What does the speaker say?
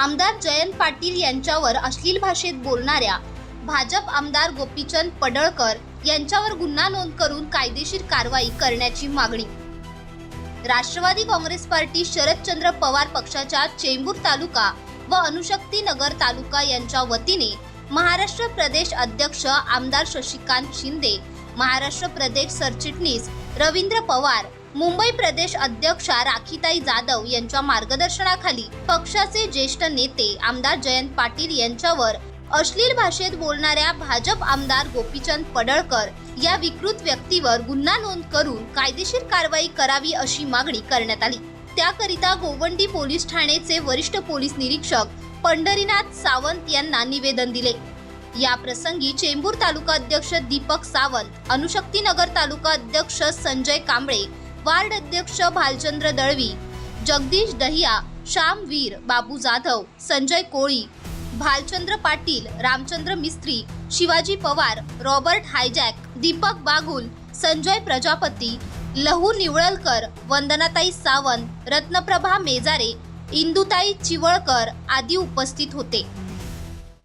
आमदार जयंत पाटील यांच्यावर अश्लील भाषेत बोलणाऱ्या भाजप आमदार गोपीचंद पडळकर यांच्यावर गुन्हा नोंद करून कायदेशीर कारवाई करण्याची मागणी. राष्ट्रवादी काँग्रेस पार्टी शरदचंद्र पवार पक्षाच्या चेंबूर तालुका व अनुशक्ती नगर तालुका यांच्या वतीने महाराष्ट्र प्रदेश अध्यक्ष आमदार शशिकांत शिंदे महाराष्ट्र प्रदेश सरचिटणीस रवींद्र पवार मुंबई प्रदेश अध्यक्षा राखीताई जाधव यांच्या मार्गदर्शनाखाली पक्षाचे ज्येष्ठ नेते आमदार जयंत पाटील यांच्यावर अश्लील भाषेत बोलणाऱ्या भाजप आमदार गोपीचंद पडळकर या विकृत व्यक्तीवर गुन्हा नोंद करून कायदेशीर कारवाई करावी अशी मागणी करण्यात आली. त्याकरिता गोवंडी पोलीस ठाणेचे वरिष्ठ पोलीस निरीक्षक पंढरीनाथ सावंत यांना निवेदन दिले. या प्रसंगी चेंबूर तालुका अध्यक्ष दीपक सावंत अनुशक्तीनगर तालुका अध्यक्ष संजय कांबळे वार्ड अध्यक्ष भालचंद्र दळवी जगदीश दहिया श्याम वीर बाबू जाधव संजय कोळी भालचंद्र पाटील रामचंद्र मिस्त्री शिवाजी पवार रॉबर्ट हायजॅक दीपक बागुल संजय प्रजापती लहू निवळलकर वंदनाताई सावंत रत्नप्रभा मेजारे इंदुताई चिवळकर आदी उपस्थित होते.